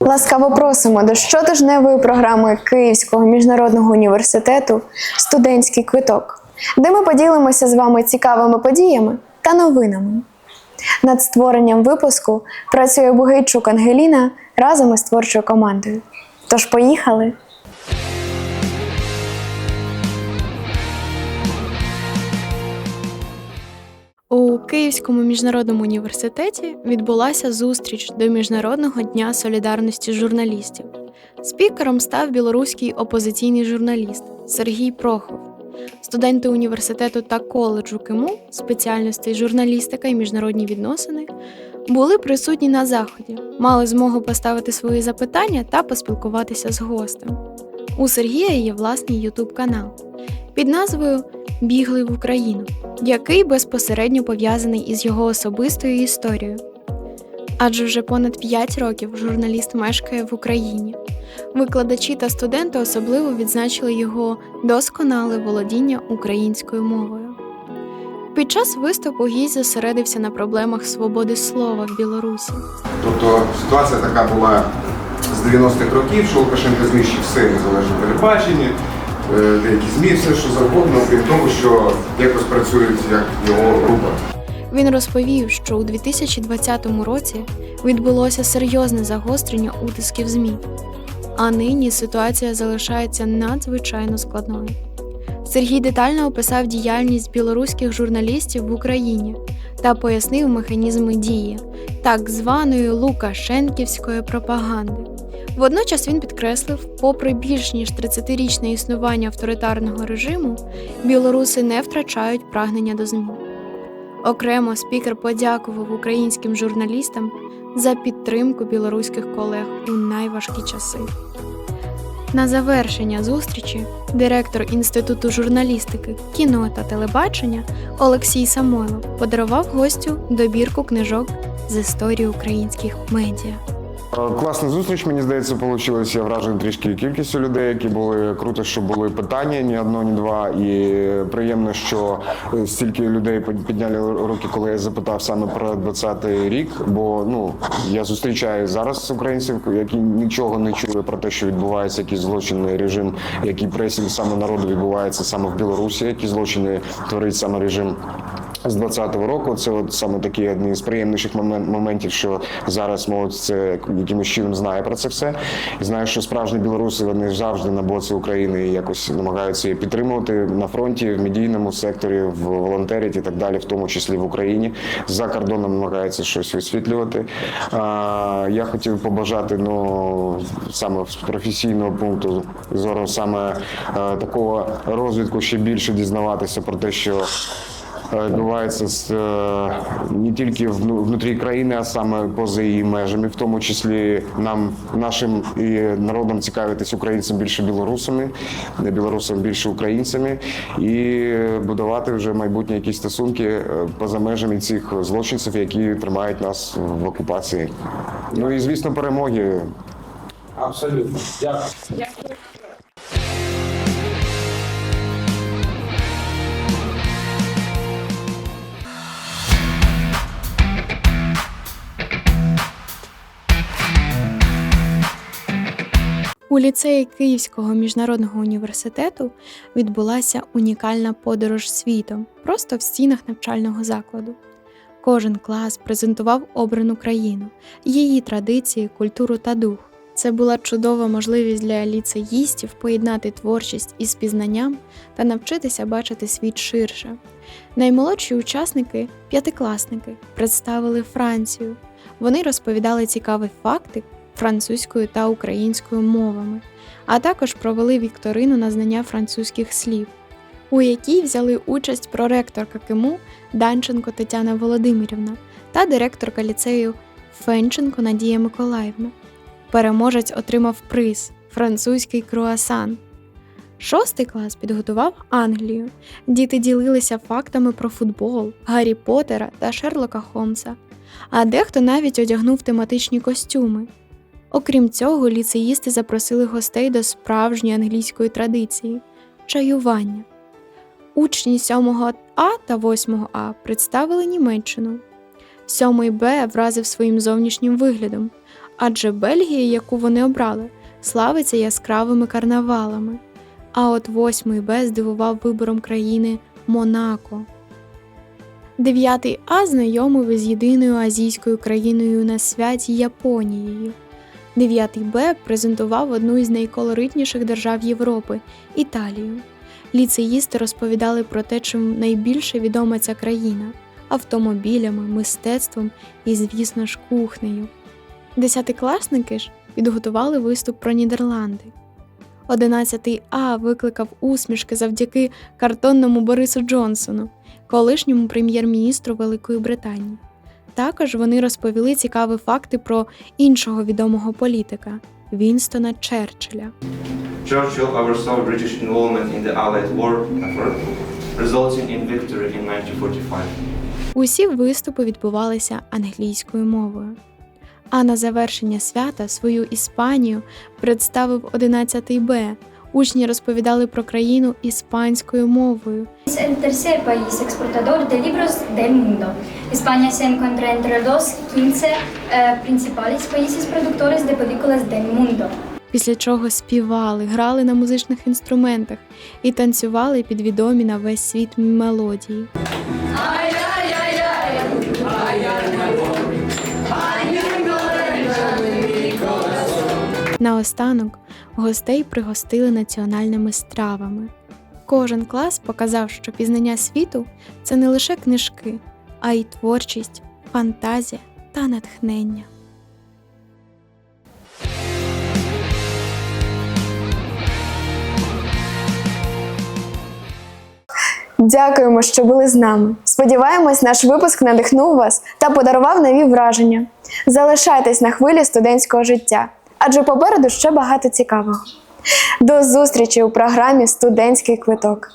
Ласкаво просимо до щотижневої програми Київського міжнародного університету Студентський квиток, де ми поділимося з вами цікавими подіями та новинами. Над створенням випуску працює Бугайчук Ангеліна разом із творчою командою. Тож поїхали! У Київському міжнародному університеті відбулася зустріч до Міжнародного дня солідарності журналістів. Спікером став білоруський опозиційний журналіст Сергій Прохов. Студенти університету та коледжу КИМУ спеціальностей журналістика і міжнародні відносини були присутні на заході, мали змогу поставити свої запитання та поспілкуватися з гостем. У Сергія є власний ютуб канал під назвою Бігли в Україну, який безпосередньо пов'язаний із його особистою історією. Адже вже понад 5 років журналіст мешкає в Україні. Викладачі та студенти особливо відзначили його досконале володіння українською мовою. Під час виступу гість зосередився на проблемах свободи слова в Білорусі. Тобто ситуація така була з 90-х років, що Лукашенко знищив все незалежне телебачення, деякі ЗМІ, все що завгодно, крім того, що якось працюють як його група. Він розповів, що у 2020 році відбулося серйозне загострення утисків ЗМІ, а нині ситуація залишається надзвичайно складною. Сергій детально описав діяльність білоруських журналістів в Україні та пояснив механізми дії так званої Лукашенківської пропаганди. Водночас він підкреслив, попри більш ніж 30-річне існування авторитарного режиму, білоруси не втрачають прагнення до змін. Окремо спікер подякував українським журналістам за підтримку білоруських колег у найважкі часи. На завершення зустрічі директор Інституту журналістики, кіно та телебачення Олексій Самойлов подарував гостю добірку книжок з історії українських медіа. Е, Класна зустріч, мені здається, вийшло. Я вражений трішки кількістю людей, які були круто, що були питання, ні одно, ні два. І приємно, що е, стільки людей підняли руки, коли я запитав саме про 20-й рік. Бо ну я зустрічаю зараз українців, які нічого не чули про те, що відбувається якийсь злочинний режим, який пресінг саме народу відбувається саме в Білорусі, які злочини творить саме режим. З 20-го року це от саме такі одні з приємніших момент, моментів, що зараз молодь це якимось чином знає про це все. І знаю, що справжні білоруси вони завжди на боці України і якось намагаються її підтримувати на фронті, в медійному секторі, в волонтеріті і так далі, в тому числі в Україні. За кордоном намагаються щось висвітлювати. А, я хотів побажати ну саме з професійного пункту зору, саме е, такого розвитку ще більше дізнаватися про те, що відбувається з е, не тільки внутрі країни, а саме поза її межами, в тому числі нам, нашим і народом цікавитись українцям більше білорусами, не білорусам більше українцями, і будувати вже майбутні якісь стосунки е, поза межами цих злочинців, які тримають нас в окупації. Ну і звісно, перемоги. Абсолютно. Дякую. У ліцеї Київського міжнародного університету відбулася унікальна подорож світом просто в стінах навчального закладу. Кожен клас презентував обрану країну, її традиції, культуру та дух. Це була чудова можливість для ліцеїстів поєднати творчість із пізнанням та навчитися бачити світ ширше. Наймолодші учасники, п'ятикласники, представили Францію. Вони розповідали цікаві факти французькою та українською мовами, а також провели вікторину на знання французьких слів, у якій взяли участь проректорка КИМУ Данченко Тетяна Володимирівна та директорка ліцею Фенченко Надія Миколаївна. Переможець отримав приз французький круасан. Шостий клас підготував Англію. Діти ділилися фактами про футбол, Гаррі Поттера та Шерлока Холмса, а дехто навіть одягнув тематичні костюми. Окрім цього, ліцеїсти запросили гостей до справжньої англійської традиції чаювання. Учні 7 А та 8 А представили Німеччину. 7 Б вразив своїм зовнішнім виглядом, Адже Бельгія, яку вони обрали, славиться яскравими карнавалами. А от 8 Б здивував вибором країни Монако. 9 А знайомив із єдиною азійською країною на святі Японією. 9 Б презентував одну із найколоритніших держав Європи Італію. Ліцеїсти розповідали про те, чим найбільше відома ця країна автомобілями, мистецтвом і, звісно ж, кухнею. Десятикласники ж підготували виступ про Нідерланди. 11 А викликав усмішки завдяки картонному Борису Джонсону, колишньому прем'єр-міністру Великої Британії. Також вони розповіли цікаві факти про іншого відомого політика Вінстона Черчилля. Churchill oversaw British involvement in the Allied war effort, resulting in victory in 1945. Усі виступи відбувалися англійською мовою. А на завершення свята свою Іспанію представив 11 Б. Учні розповідали про країну іспанською мовою. El tercer país exportador de libros del mundo. España se encuentra entre los 15 eh, principales países productores de películas del mundo. Після чого співали, грали на музичних інструментах і танцювали під відомі на весь світ мелодії. Наостанок гостей пригостили національними стравами. Кожен клас показав, що пізнання світу це не лише книжки, а й творчість, фантазія та натхнення. Дякуємо, що були з нами. Сподіваємось, наш випуск надихнув вас та подарував нові враження. Залишайтесь на хвилі студентського життя, адже попереду ще багато цікавого. До зустрічі у програмі Студентський квиток.